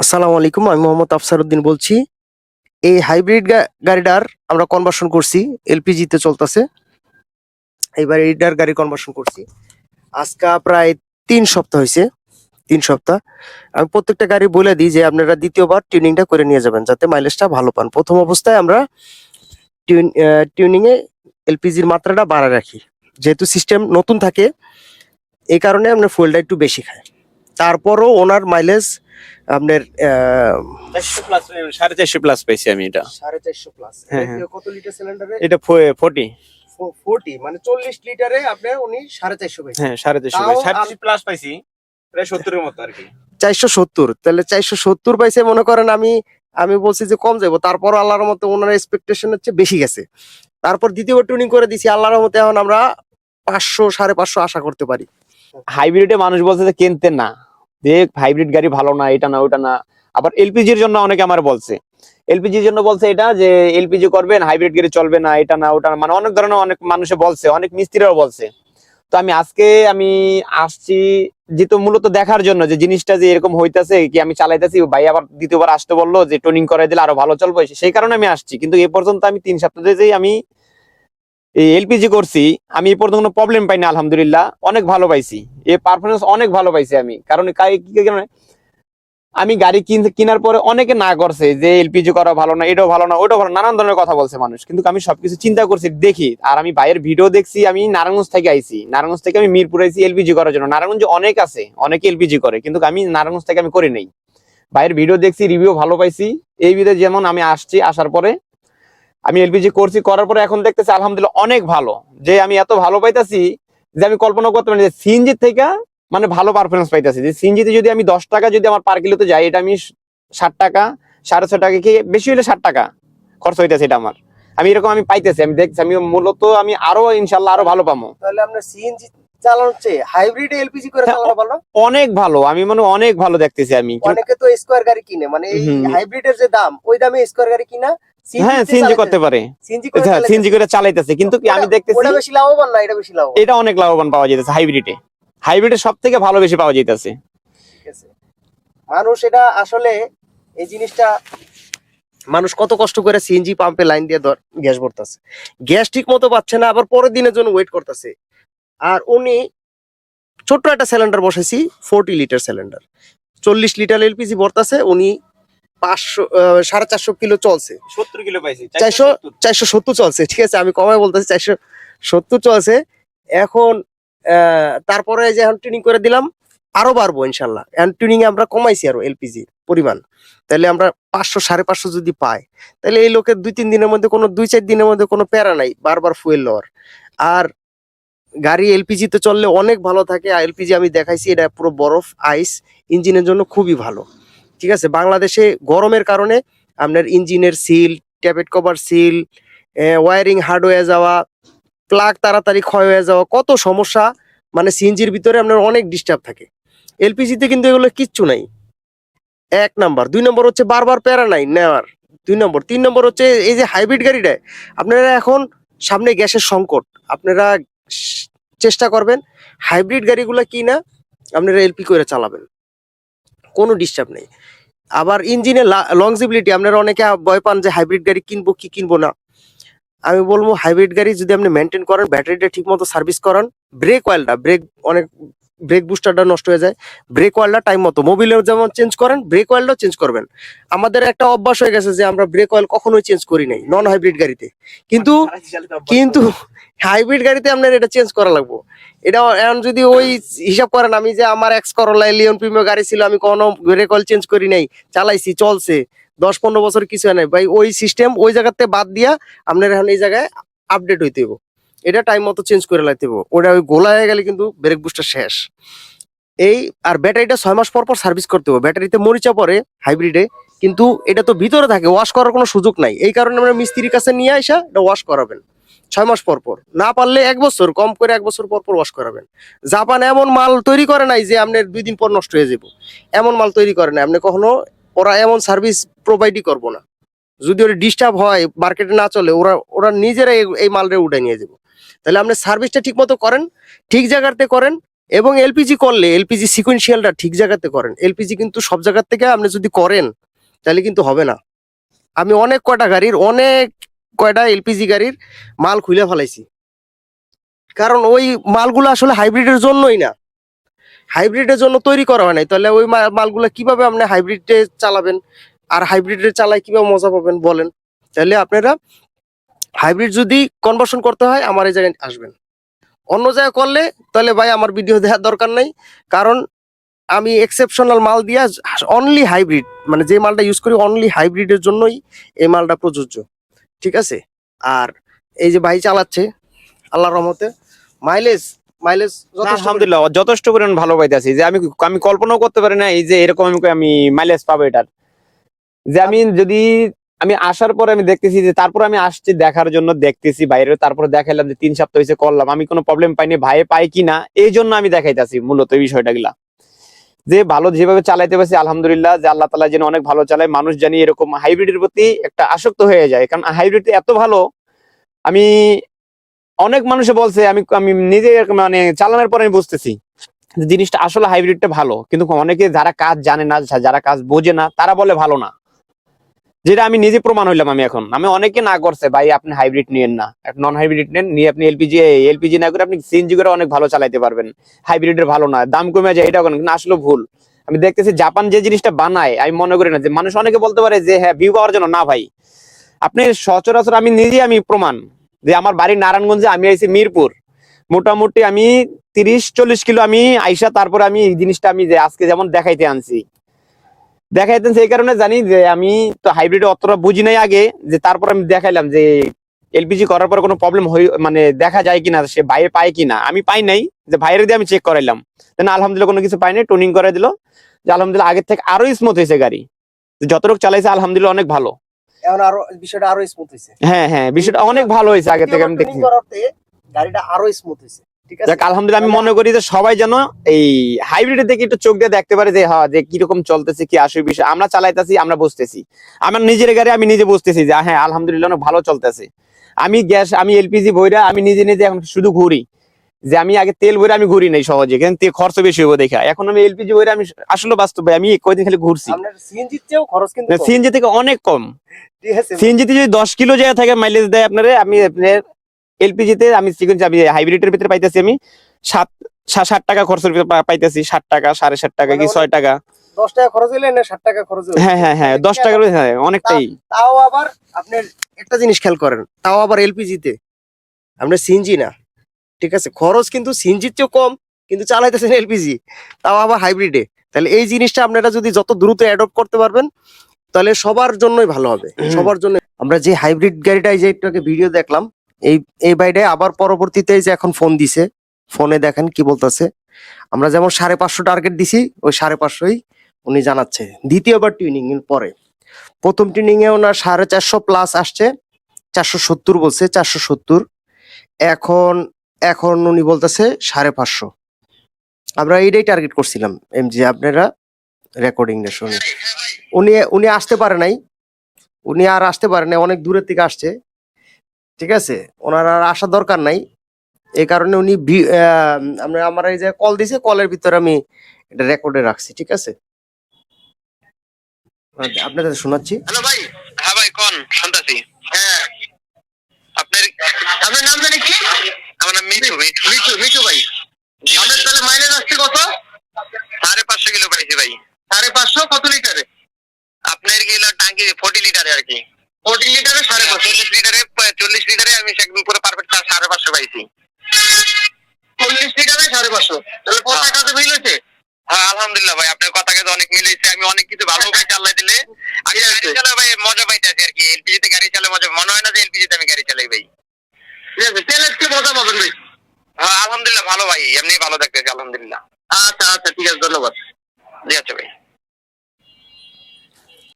আসসালামু আলাইকুম, আমি মোহাম্মদ আফসার উদ্দিন বলছি। এই হাইব্রিড গাড়িটার আমরা কনভার্সন করছি, এলপিজি তে চলতেছে। এইবার এইটার গাড়ি কনভার্সন করছি। আজকে প্রায় তিন সপ্তাহ হয়েছে তিন সপ্তাহ। আমি প্রত্যেকটা গাড়ি বলে দিই যে আপনারা দ্বিতীয়বার টিউনিংটা করে নিয়ে যাবেন, যাতে মাইলেজটা ভালো পান। প্রথম অবস্থায় আমরা টিউনিং এ এলপিজির মাত্রাটা বাড়ায় রাখি। যেহেতু সিস্টেম নতুন থাকে, এই কারণে আপনার ফুয়েলটা একটু বেশি খায় তারপরও ওনার মাইলেজ আপনার সাড়ে চারশো প্লাস পাইছি আমি এটা। সাড়ে চারশো প্লাস হ্যাঁ, হ্যাঁ। কত লিটার সিলিন্ডারে এটা ফোর্টি ফোরটি মানে চল্লিশ লিটারে আপনার উনি সাড়ে চারশো হ্যাঁ সাড়ে চারশো তাও সাড়ে প্লাস পাইছি প্রায় সত্তরের মতো আর কি। চারশো সত্তর তাহলে চারশো সত্তর পাইছে মনে করেন আমি আমি বলছি যে কম যাব তারপর আল্লাহর মতো ওনার এক্সপেকটেশন হচ্ছে বেশি গেছে। তারপর দ্বিতীয়বার টুনিং করে দিছি আল্লাহর মতো এখন আমরা পাঁচশো সাড়ে পাঁচশো আশা করতে পারি। হাইব্রিডে মানুষ বলছে যে কিনতে না। দেখ হাইব্রিড গাড়ি ভালো না, এটা না ওটা না। আবার এলপিজির জন্য অনেকে আমার বলছে। এলপিজির জন্য বলছে এটা যে এলপিজি করবেন হাইব্রিড গাড়ি চলবে না, এটা না, ওটা মানে অনেক ধরনের অনেক মানুষে বলছে, অনেক মিস্ত্রিরাও বলছে। তো আমি আজকে আমি আসছি যেহেতু মূলত দেখার জন্য যে জিনিসটা যে এরকম হইতাছে, কি আমি চালাইতেছি ভাই আবার দ্বিতীয়বার আসতে বলল যে টোনিং করাই দিলে আরও ভালো চলবে সেই কারণে আমি আসছি। কিন্তু এ পর্যন্ত আমি তিন সপ্তাহ ধরে আমি এই এলপিজি করছি, আমি এ পর্যন্ত কোনো প্রবলেম পাইনি, আলহামদুলিল্লাহ। অনেক ভালো পাইছি। এ পারফরমেন্স অনেক ভালো পাইছি আমি। কারণ আমি গাড়ি কেনার পরে অনেকে না করছে যে এলপিজি করা ভালো না, এটাও ভালো না, ওটাও ভালো নানান ধরনের কথা বলছে মানুষ। কিন্তু আমি সবকিছু চিন্তা করছি, দেখি। আর আমি ভাইয়ের ভিডিও দেখছি, আমি নারায়ণগঞ্জ থেকে আইছি। নারায়ণগঞ্জ থেকে আমি মিরপুর আইছি এলপিজি করার জন্য। নারায়ণগঞ্জে অনেক আছে, অনেকে এলপিজি করে, কিন্তু আমি নারায়ণগঞ্জ থেকে আমি করি নাই। ভাইয়ের ভিডিও দেখছি রিভিউ ভালো পাইছি। এই ভিডিও যেমন আমি আসছি, আসার পরে আমি এলপিজি করছি করার পরে এখন দেখতেছি আলহামদুলিল্লাহ অনেক ভালো। যে আমি এত ভালো পাইতাছি যে আমি কল্পনা করতে পারি যে সিএনজি থেকে মানে ভালো পারফরমেন্স পাইতাছি। যে সিএনজিতে যদি আমি দশ টাকা যদি আমার পার কিলোতে যাই এটা আমি ষাট টাকা সাড়ে ছয় টাকা কি বেশি হলে ষাট টাকা খরচ হইতেছে এটা আমার। আমি এরকম আমি পাইতেছি আমি দেখছি আমি মূলত আমি আরও ইনশাল্লাহ আরও ভালো পাবো। তাহলে আপনার সিএনজি হাইব্রিড এলপিজি করে হ্যাঁ, চালানো ভালো? অনেক ভালো আমি মানে অনেক ভালো দেখতেছি আমি। অনেকে তো স্কোয়ার গাড়ি কিনে মানে এই। হাইব্রিডের যে দাম ওই দামে স্কোয়ার গাড়ি কিনা হ্যাঁ সিএনজি করতে পারে। সিএনজি হ্যাঁ করে চালাইতেছে। কিন্তু কি আমি দেখতেছি ওটা বেশি লাভবান না এটা বেশি লাভবান। এটা অনেক লাভবান পাওয়া যেতেছে হাইব্রিডে। হাইব্রিডে সব থেকে ভালো বেশি পাওয়া আছে। মানুষ এটা আসলে এই জিনিসটা মানুষ কত কষ্ট করে সিএনজি পাম্পে লাইন দিয়ে ধর- গ্যাস ভরতেছে। গ্যাস ঠিক মতো পাচ্ছে না আবার পরের দিনের জন্য ওয়েট করতেছে। আর উনি ছোট্ট একটা সিলিন্ডার বসেছি ফোরটি লিটার সিলিন্ডার। চল্লিশ লিটার এলপিজি ভরতেছে উনি পাঁচশো সাড়ে চারশো কিলো চলছে। সত্তর কিলো পাইছি চারশো চারশো সত্তর। চলছে ঠিক আছে? আমি কমায় বলতেছি চারশো সত্তর চলছে। এখন তারপরে যে এখন ট্রেনিং করে দিলাম আরও বাড়বো ইনশাল্লাহ। এখন ট্রেনিং এ আমরা কমাইছি আরও এলপিজি পরিমাণ। তাহলে আমরা পাঁচশো সাড়ে পাঁচশো যদি পাই তাহলে এই লোকের দুই তিন দিনের মধ্যে কোনো দুই চার দিনের মধ্যে কোনো প্যারা নাই বারবার ফুয়েল লওয়ার আর গাড়ি এলপিজি তে চললে অনেক ভালো থাকে আর এলপিজি আমি দেখাইছি এটা পুরো বরফ আইস ইঞ্জিনের জন্য খুবই ভালো। ঠিক আছে? বাংলাদেশে গরমের কারণে আপনার ইঞ্জিনের seal tappet cover seal wiring hard হয়ে যাওয়া, প্লাগ তাড়াতাড়ি ক্ষয় হয়ে যাওয়া, কত সমস্যা? মানে সিএনজির ভিতরে আপনার অনেক ডিস্টার্ব থাকে। এলপিজিতে কিন্তু এগুলো কিচ্ছু নাই। এক নাম্বার। দুই নম্বর হচ্ছে বারবার প্যারা নাই, নেওয়ার। দুই নম্বর। তিন নম্বর হচ্ছে এই যে হাইব্রিড গাড়িটা, আপনারা এখন সামনে গ্যাসের সংকট। আপনারা চেষ্টা করবেন হাইব্রিড গাড়িগুলো কি না আপনারা এলপি করে চালাবেন। কোনো ডিস্টার্ব নেই। আবার ইঞ্জিনের লংজিবিলিটি আপনারা অনেকে ভয় পান যে হাইব্রিড গাড়ি কিনবো কি কিনবো না। আমি বলব হাইব্রিড গাড়ি যদি আপনি মেনটেন করেন ব্যাটারিটা ঠিক মতো সার্ভিস করান ব্রেক অয়েলটা ব্রেক অনেক ব্রেক বুস্টারটা নষ্ট হয়ে যায়। ব্রেক অয়েলটা টাইম মতো। মোবিলেও যেমন চেঞ্জ করেন ব্রেক অয়েলটাও চেঞ্জ করবেন। আমাদের একটা অভ্যাস হয়ে গেছে যে আমরা ব্রেক অয়েল কখনোই চেঞ্জ করি নাই নন হাইব্রিড গাড়িতে। কিন্তু কিন্তু হাইব্রিড গাড়িতে আপনার এটা চেঞ্জ করা লাগবো। এটা এখন যদি ওই হিসাব করেন আমি যে আমার এক্স করলা লিওন প্রিমিয়ার গাড়ি ছিল আমি কোনো ব্রেক অয়েল চেঞ্জ করি নাই চালাইছি চলছে। দশ পনেরো বছর কিছু হয় নাই। ভাই ওই সিস্টেম ওই জায়গাতে বাদ দিয়া আপনার এখন এই জায়গায় আপডেট হইতে এটা টাইম মতো চেঞ্জ করে লাইতে হইব। ওটা ওই গোলা হয়ে গেলে কিন্তু ব্রেক বুস্টার শেষ। এই আর ব্যাটারিটা ছয় মাস পর পর সার্ভিস করতে হবে ব্যাটারিতে মরিচা পড়ে হাইব্রিডে কিন্তু এটা তো ভিতরে থাকে ওয়াশ করার কোনো সুযোগ নাই। এই কারণে আমরা মিস্ত্রির কাছে নিয়ে আসা এটা ওয়াশ করাবেন। ছয় মাস পর পর। না পারলে এক বছর, কম করে এক বছর পর পর ওয়াশ করাবেন। জাপান এমন মাল তৈরি করে নাই যে আপনার দুই দিন পর নষ্ট হয়ে যাব এমন মাল তৈরি করে না আপনি কখনো ওরা এমন সার্ভিস প্রোভাইডই করব না। যদি ওরা ডিস্টার্ব হয় মার্কেটে না চলে, ওরা ওরা নিজেরা এই মালটা উঠে নিয়ে যাব তাহলে আপনি সার্ভিসটা ঠিক মতো করেন, ঠিক জায়গাতে করেন এবং এলপিজি করলে এলপিজি সিকুয়েন্সিয়ালটা ঠিক জায়গাতে করেন। এলপিজি কিন্তু সব জায়গার থেকে আপনি যদি করেন, তাহলে কিন্তু হবে না। আমি অনেক কয়টা গাড়ির, অনেক কয়টা এলপিজি গাড়ির মাল খুলে ফেলাইছি। কারণ ওই মালগুলো আসলে হাইব্রিডের জন্যই না। হাইব্রিডের জন্য তৈরি করা হয় নাই। তাহলে ওই মালগুলো কীভাবে আপনি হাইব্রিডে চালাবেন? আর হাইব্রিডে চালায় কীভাবে মজা পাবেন বলেন? তাহলে আপনারা হাইব্রিড যদি কনভার্সন করতে হয় আমার এই জায়গায় আসবেন। অন্য জায়গায় করলে তাহলে ভাই আমার ভিডিও দেওয়ার দরকার নেই। কারণ আমি এক্সেপশনাল মাল দিয়া অনলি হাইব্রিড মানে যে মালটা ইউজ করি অনলি হাইব্রিডের জন্যই এই মালটা প্রযোজ্য। ঠিক আছে? আর এই যে ভাই চালাচ্ছে আল্লাহ রহমতে মাইলেজ মাইলেজ আলহামদুলিল্লাহ যথেষ্ট পরিমাণ ভালো পাইতেছি। যে আমি আমি কল্পনাও করতে পারি না এই যে এরকম আমি মাইলেজ পাবো এটার। যে আমি যদি আমি আসার পরে আমি দেখতেছি যে তারপর আমি আসছি দেখার জন্য দেখতেছি বাইরে, তারপরে দেখাইলাম যে তিন সপ্তাহ হয়েছে করলাম। আমি কোনো প্রবলেম পাইনি ভাই পাই কিনা এই জন্য আমি দেখাইতেছি মূলত এই বিষয়টা গুলা। যে ভালো যেভাবে চালাইতে পারছি, আলহামদুলিল্লাহ, যে আল্লাহ তালা যেন অনেক ভালো চালায়, মানুষ জানি এরকম হাইব্রিডের প্রতি একটা আসক্ত হয়ে যায়। কারণ হাইব্রিড এত ভালো, আমি অনেক মানুষে বলছে, আমি আমি নিজে মানে চালানোর পরে আমি বুঝতেছি জিনিসটা আসলে হাইব্রিডটা ভালো। কিন্তু অনেকে যারা কাজ জানে না, যারা কাজ বোঝে না, তারা বলে ভালো না। যেটা আমি নিজে প্রমাণ হইলাম আমি এখন। আমি অনেকে না করছে, ভাই, আপনি হাইব্রিড নিয়েন না। নন হাইব্রিড নেন, নিয়ে আপনি এলপিজি এলপিজি না করে আপনি সিএনজি করে অনেক ভালো চালাইতে পারবেন। হাইব্রিডের ভালো না, দাম কমে যায়, এটা কিন্তু আসলে ভুল। আমি দেখতেছি জাপান যে জিনিসটা বানায়, আমি মনে করি না যে, মানুষ অনেকে বলতে পারে যে হ্যাঁ ভিউ পাওয়ার জন্য না ভাই। আপনি সচরাচর আমি নিজে আমি প্রমাণ যে, আমার বাড়ি নারায়ণগঞ্জে আমি আইছি মিরপুর। মোটামুটি আমি তিরিশ চল্লিশ কিলো আমি আইসা তারপর আমি এই জিনিসটা আমি যে, আজকে যেমন দেখাইতে আনছি। দেখাইতেন সেই কারণে জানি যে আমি তো হাইব্রিড অতটা বুঝি নাই আগে যে তারপর আমি দেখাইলাম যে এলপিজি করার পর কোনো প্রবলেম হই মানে দেখা যায় কিনা সে বাইরে পায় কিনা। আমি পাই নাই যে বাইরে দিয়ে আমি চেক করাইলাম। তো না আলহামদুলিল্লাহ কোনো কিছু পাই নাই টোনিং করে দিল। যে আলহামদুলিল্লাহ আগের থেকে আরও স্মুথ হয়েছে গাড়ি। যতটুকু চালাইছে আলহামদুলিল্লাহ অনেক ভালো। এখন আরও বিষয়টা আরও স্মুথ হয়েছে হ্যাঁ হ্যাঁ বিষয়টা অনেক ভালো হয়েছে আগে থেকে আমি দেখছি। গাড়িটা আরও স্মুথ হয়েছে যাক আলহামদুলিল্লাহ আমি মনে করি যে সবাই যেন এই হাইব্রিডের দিকে একটু চোখ দিয়ে দেখতে পারে যে হ্যাঁ যে কীরকম চলতেছে কি আসে বিষয়। আমরা চালাইতেছি আমরা বুঝতেছি। আমার নিজের গাড়ি আমি নিজে বুঝতেছি যে হ্যাঁ আলহামদুলিল্লাহ অনেক ভালো চলতেছে। আমি গ্যাস আমি এলপিজি বইরা আমি নিজে নিজে এখন শুধু ঘুরি। যে আমি আগে তেল বইরা আমি ঘুরি নাই সহজে কিন্তু তে- খরচ বেশি হব দেখা। এখন আমি এলপিজি বইরা আমি আসলে বাস্তব আমি কয়দিন খালি ঘুরছি। সিএনজি থেকে অনেক কম। ঠিক আছে। সিএনজি তে যদি দশ কিলো জায়গা থাকে মাইলেজ দেয় আপনারে আমি আপনার এলপিজি তে আমি সিকুয়েন্স আমি হাইব্রিডের ভিতরে পাইতেছি আমি। সাত ষাট টাকা খরচের ভিতরে পাইতেছি ষাট টাকা সাড়ে ষাট টাকা কি ছয় টাকা। দশ টাকা খরচ হইলে না ষাট টাকা খরচ হ্যাঁ হ্যাঁ হ্যাঁ দশ হ্যাঁ অনেকটাই। তাও আবার আপনার একটা জিনিস খেয়াল করেন তাও আবার আপনার সিএনজি না ঠিক আছে? খরচ কিন্তু সিএনজির চেয়েও কম কিন্তু চালাইতেছেন এলপিজি। তাও আবার হাইব্রিডে। তাহলে এই জিনিসটা আপনারা যদি যত দ্রুত অ্যাডপ্ট করতে পারবেন তাহলে সবার জন্যই ভালো হবে। সবার জন্য আমরা যে হাইব্রিড গাড়িটা যে ভিডিও দেখলাম এই এই বাইরে আবার পরবর্তীতে যে এখন ফোন দিছে। ফোনে দেখেন কি বলতেছে। আমরা যেমন সাড়ে পাঁচশো টার্গেট দিছি, ওই সাড়ে পাঁচশোই উনি জানাচ্ছে। দ্বিতীয়বার টুইনিং এর পরে। প্রথম ট্রেনিং এ ওনার সাড়ে চারশো প্লাস আসছে, চারশো সত্তর বলছে, চারশো সত্তর। এখন এখন উনি বলতেছে সাড়ে পাঁচশো। আমরা এইটাই টার্গেট করছিলাম। এমজি আপনারা রেকর্ডিং শুনে উনি উনি আসতে পারে নাই। উনি আর আসতে পারে নাই, অনেক দূরের থেকে আসছে। ঠিক আছে? ওনার আর আসার দরকার নাই। এই কারণে উনি আমরা আমার এই যে কল দিছে কলের ভিতরে আমি এটা রেকর্ডে রাখছি ঠিক আছে? আপনাদের শোনাচ্ছি। হ্যালো ভাই। হ্যাঁ ভাই কোন? শুনতাছি। হ্যাঁ। আপনার আপনার নাম জানি কি? আমার নাম মিঠু মিঠু। মিঠু মিঠু ভাই। আপনার তাহলে মাইলেজ আসছে কত? সাড়ে পাঁচশো কিলো পাইছি ভাই। সাড়ে পাঁচশো কত লিটারে? আপনার কিলো টাঙ্কি ফোর্টি লিটারে আর কি। ফোর্টি লিটারে সাড়ে চল্লিশ লিটারে চল্লিশ লিটারে আমি একদম পুরো পারফেক্ট সাড়ে পাঁচশো পাইছি। চল্লিশ লিটারে সাড়ে পাঁচশো। তাহলে মিল হয়েছে? হ্যাঁ আলহামদুলিল্লাহ ভাই আপনার কথাকে তো অনেক মিলেছে আমি অনেক কিছু ভালো পাইছি আল্লাহ দিলে আমি গাড়ি ভাই মজা পাইতেছি আর কি। এলপিজি গাড়ি চালাই মজা মনে হয় না যে এলপিজি তে আমি গাড়ি চালাই ভাই। ঠিক আছে তেল একটু মজা পাবেন ভাই। হ্যাঁ আলহামদুলিল্লাহ ভালো ভাই এমনি ভালো দেখতেছি আলহামদুলিল্লাহ। আচ্ছা আচ্ছা ঠিক আছে ধন্যবাদ। জি আচ্ছা ভাই।